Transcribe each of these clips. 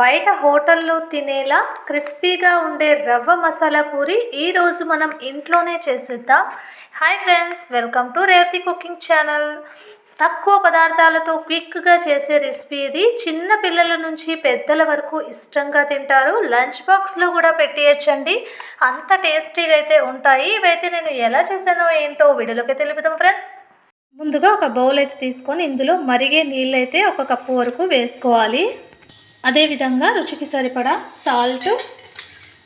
బయట హోటల్లో తినేలా క్రిస్పీగా ఉండే రవ్వ మసాలా పూరి ఈరోజు మనం ఇంట్లోనే చేసేద్దాం. Hi friends welcome to Revathi cooking channel. తక్కువ పదార్థాలతో క్విక్గా చేసే రెసిపీ ఇది. చిన్న పిల్లల నుంచి పెద్దల వరకు ఇష్టంగా తింటారు. లంచ్ బాక్స్లో కూడా పెట్టేయచ్చండి. అంత టేస్టీగా అయితే ఉంటాయి. ఇవైతే నేను ఎలా చేశానో ఏంటో వీడియోలోకి తెలుపుదాం ఫ్రెండ్స్. ముందుగా ఒక బౌల్ అయితే తీసుకొని ఇందులో మరిగే నీళ్ళు అయితే ఒక కప్పు వరకు వేసుకోవాలి. అదేవిధంగా రుచికి సరిపడా సాల్ట్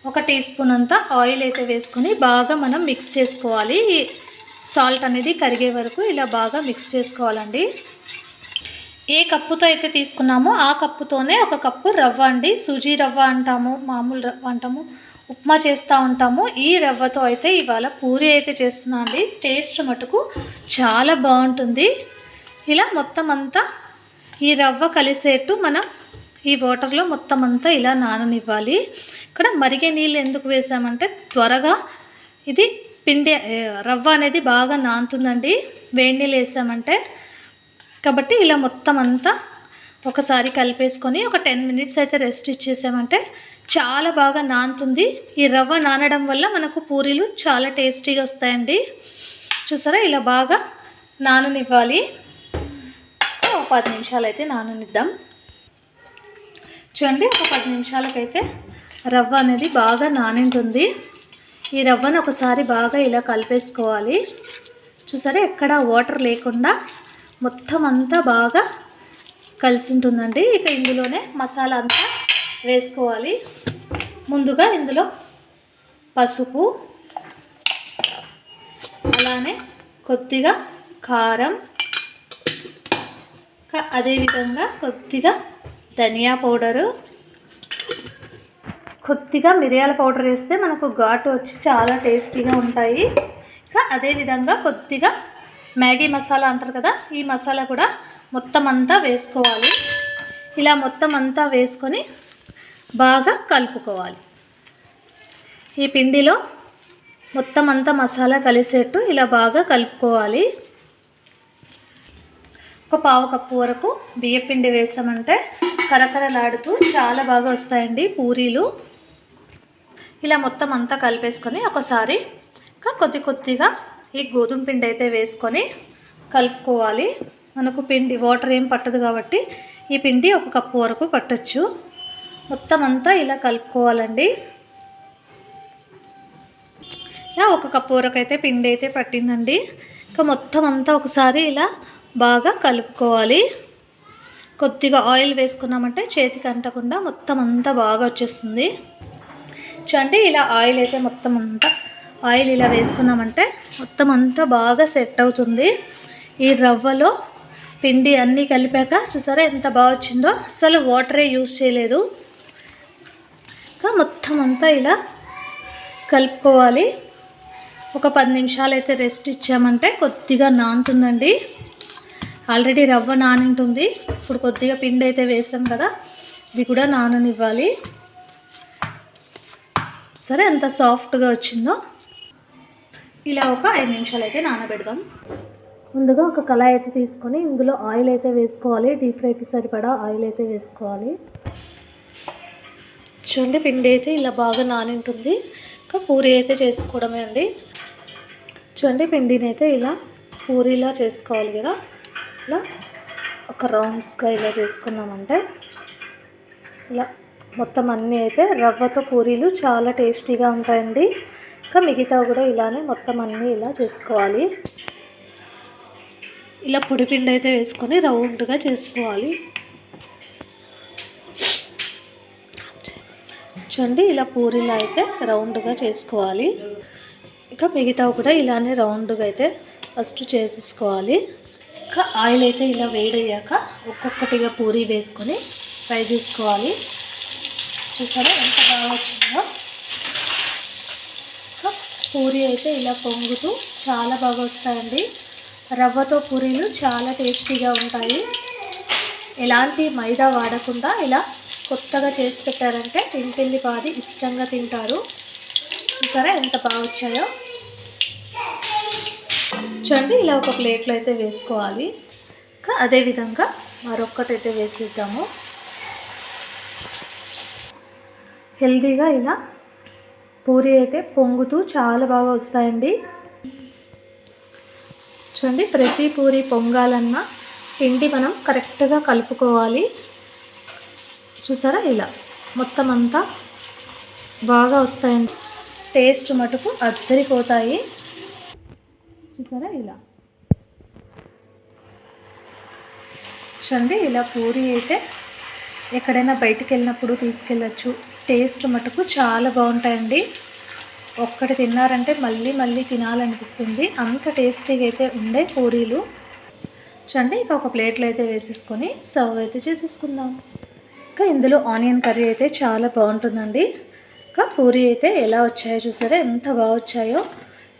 ఒక టీ స్పూన్ అంతా ఆయిల్ అయితే వేసుకొని బాగా మనం మిక్స్ చేసుకోవాలి. ఈ సాల్ట్ అనేది కరిగే వరకు ఇలా బాగా మిక్స్ చేసుకోవాలండి. ఏ కప్పుతో అయితే తీసుకున్నామో ఆ కప్పుతోనే ఒక కప్పు రవ్వ అండి. సూజీ రవ్వ అంటాము మామూలు రవ్వ అంటాము ఉప్మా చేస్తూ ఉంటాము. ఈ రవ్వతో అయితే ఇవాళ పూరి అయితే చేస్తున్నా అండి. టేస్ట్ మటుకు చాలా బాగుంటుంది. ఇలా మొత్తం అంతా ఈ రవ్వ కలిసేట్టు మనం ఈ వాటర్లో మొత్తం అంతా ఇలా నాననివ్వాలి. ఇక్కడ మరిగే నీళ్ళు ఎందుకు వేసామంటే త్వరగా ఇది పిండి రవ్వ అనేది బాగా నానుతుందండి వేడి నీళ్ళు వేసామంటే కాబట్టి ఇలా మొత్తం అంతా ఒకసారి కలిపేసుకొని ఒక టెన్ మినిట్స్ అయితే రెస్ట్ ఇచ్చేసామంటే చాలా బాగా నానుతుంది ఈ రవ్వ నానడం వల్ల మనకు పూరీలు చాలా టేస్టీగా వస్తాయండి. చూసారా? ఇలా బాగా నాననివ్వాలి. ఒక పది నిమిషాలు అయితే నాననిద్దాం. చూడండి ఒక పది నిమిషాలకైతే రవ్వ అనేది బాగా నానింటుంది. ఈ రవ్వను ఒకసారి బాగా ఇలా కలిపేసుకోవాలి. చూసారా ఎక్కడ వాటర్ లేకుండా మొత్తం అంతా బాగా కలిసి ఉంటుందండి ఇక ఇందులోనే మసాలా అంతా వేసుకోవాలి. ముందుగా ఇందులో పసుపు అలానే కొద్దిగా కారం అదేవిధంగా కొద్దిగా ధనియా పౌడరు. కొద్దిగా మిరియాల పౌడర్ వేస్తే మనకు ఘాటు వచ్చి చాలా టేస్టీగా ఉంటాయి. ఇంకా అదేవిధంగా కొద్దిగా మ్యాగీ మసాలా అంటారు కదా ఈ మసాలా కూడా మొత్తం అంతా వేసుకోవాలి. ఇలా మొత్తం అంతా వేసుకొని బాగా కలుపుకోవాలి. ఈ పిండిలో మొత్తం అంతా మసాలా కలిసేట్టు ఇలా బాగా కలుపుకోవాలి. ఒక పావు కప్పు వరకు బియ్యపిండి వేసామంటే కరకరలాడుతూ చాలా బాగా వస్తాయండి పూరీలు. ఇలా మొత్తం అంతా కలిపేసుకొని ఒకసారి ఇంకా కొద్ది కొద్దిగా ఈ గోధుమ పిండి అయితే వేసుకొని కలుపుకోవాలి. మనకు పిండి వాటర్ ఏం పట్టదు కాబట్టి ఈ పిండి ఒక కప్పు వరకు పట్టచ్చు. మొత్తం అంతా ఇలా కలుపుకోవాలండి. ఇలా ఒక కప్పు వరకు అయితే పిండి అయితే పట్టిందండి. ఇంకా మొత్తం అంతా ఒకసారి ఇలా బాగా కలుపుకోవాలి. కొద్దిగా ఆయిల్ వేసుకున్నామంటే చేతికి అంటకుండా మొత్తం అంతా బాగా వచ్చేస్తుంది. చూడండి ఇలా ఆయిల్ అయితే మొత్తం అంతా ఆయిల్ ఇలా వేసుకున్నామంటే మొత్తం అంతా బాగా సెట్ అవుతుంది. ఈ రవ్వలో పిండి అన్నీ కలిపాక చూసారా ఎంత బాగా వచ్చిందో? అసలు వాటరే యూస్ చేయలేదు. ఇంకా మొత్తం అంతా ఇలా కలుపుకోవాలి. ఒక పది నిమిషాలు అయితే రెస్ట్ ఇచ్చామంటే కొద్దిగా నానుతుందండి. ఆల్రెడీ రవ్వ నానింటుంది. ఇప్పుడు కొద్దిగా పిండి అయితే వేసాం కదా ఇది కూడా నాననివ్వాలి. సరే ఎంత సాఫ్ట్గా వచ్చిందో ఇలా ఒక ఐదు నిమిషాలు అయితే నానబెడదాం. ముందుగా ఒక కళాయి అయితే తీసుకొని ఇందులో ఆయిల్ అయితే వేసుకోవాలి. డీప్ ఫ్రైకి సరిపడా ఆయిల్ అయితే వేసుకోవాలి. చూడండి పిండి అయితే ఇలా బాగా నానింటుంది. ఇంకా పూరి అయితే చేసుకోవడమే అండి. చూడండి పిండిని అయితే ఇలా పూరీలా చేసుకోవాలి కదా. ఇలా ఒక రౌండ్స్గా ఇలా చేసుకున్నామంటే ఇలా మొత్తం అన్నీ అయితే రవ్వతో పూరీలు చాలా టేస్టీగా ఉంటాయండి. ఇంకా మిగతా కూడా ఇలానే మొత్తం అన్నీ ఇలా చేసుకోవాలి. ఇలా పొడిపిండి అయితే వేసుకొని రౌండ్గా చేసుకోవాలి. చూడండి ఇలా పూరీలు అయితే రౌండ్గా చేసుకోవాలి. ఇంకా మిగతా కూడా ఇలానే రౌండ్గా అయితే ఫస్ట్ చేసేసుకోవాలి. ఇంకా ఆయిల్ అయితే ఇలా వేడయ్యాక ఒక్కొక్కటిగా పూరి వేసుకొని ఫ్రై చేసుకోవాలి. చూసారా ఎంత బాగా వచ్చిందో? పూరి పూరీ అయితే ఇలా పొంగుతూ చాలా బాగా వస్తాయండి. రవ్వతో పూరీలు చాలా టేస్టీగా ఉంటాయి. ఎలాంటి మైదా వాడకుండా ఇలా కొత్తగా చేసి పెట్టారంటే ఇంటిల్లి పాది ఇష్టంగా తింటారు. చూసారా ఎంత బాగా వచ్చాయో? చూడండి ఇలా ఒక ప్లేట్లో అయితే వేసుకోవాలి. ఇంకా అదేవిధంగా మరొక్కటైతే వేసేద్దాము. హెల్దీగా ఇలా పూరి అయితే పొంగుతూ చాలా బాగా వస్తాయండి. చూడండి ప్రతి పూరి పొంగాలన్నా పిండి మనం కరెక్ట్గా కలుపుకోవాలి. చూసారా ఇలా మొత్తం అంతా బాగా వస్తాయండి. టేస్ట్ మటుకు అద్దరిపోతాయి. చూసారా ఇలా? చూడండి ఇలా పూరి అయితే ఎక్కడైనా బయటికి వెళ్ళినప్పుడు తీసుకెళ్ళచ్చు. టేస్ట్ మటుకు చాలా బాగుంటాయండి. ఒక్కటి తిన్నారంటే మళ్ళీ మళ్ళీ తినాలనిపిస్తుంది. అంత టేస్టీగా అయితే ఉండే పూరీలు. చూడండి ఇక ఒక ప్లేట్లో అయితే వేసేసుకొని సర్వ్ అయితే చేసేసుకుందాం. ఇంకా ఇందులో ఆనియన్ కర్రీ అయితే చాలా బాగుంటుందండి. ఇంకా పూరీ అయితే ఎలా వచ్చాయో చూసారా? ఎంత బాగా వచ్చాయో.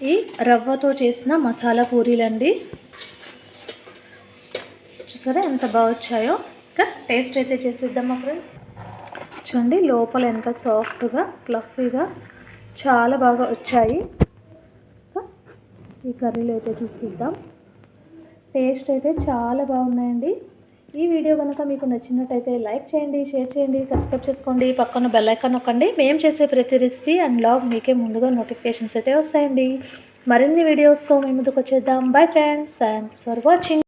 ఈ రవ్వతో చేసిన మసాలా పూరీలండి. చూసారా ఎంత బాగా వచ్చాయో? ఇంకా టేస్ట్ అయితే చేసేద్దామా ఫ్రెండ్స్? చూడండి లోపల ఎంత సాఫ్ట్గా ఫ్లఫీగా చాలా బాగా వచ్చాయి. ఈ కర్రీలు అయితే చూసిద్దాం. టేస్ట్ అయితే చాలా బాగున్నాయండి. ఈ వీడియో కనుక మీకు నచ్చినట్టయితే లైక్ చేయండి షేర్ చేయండి సబ్స్క్రైబ్ చేసుకోండి. పక్కన బెల్ ఐకాన్ నొక్కండి. మేము చేసే ప్రతి రెసిపీ అండ్ లాగ్ మీకే ముందుగా నోటిఫికేషన్స్ అయితే వస్తాయండి. మరిన్ని వీడియోస్తో మేము ముందుకు వచ్చేద్దాం. Bye friends thanks for watching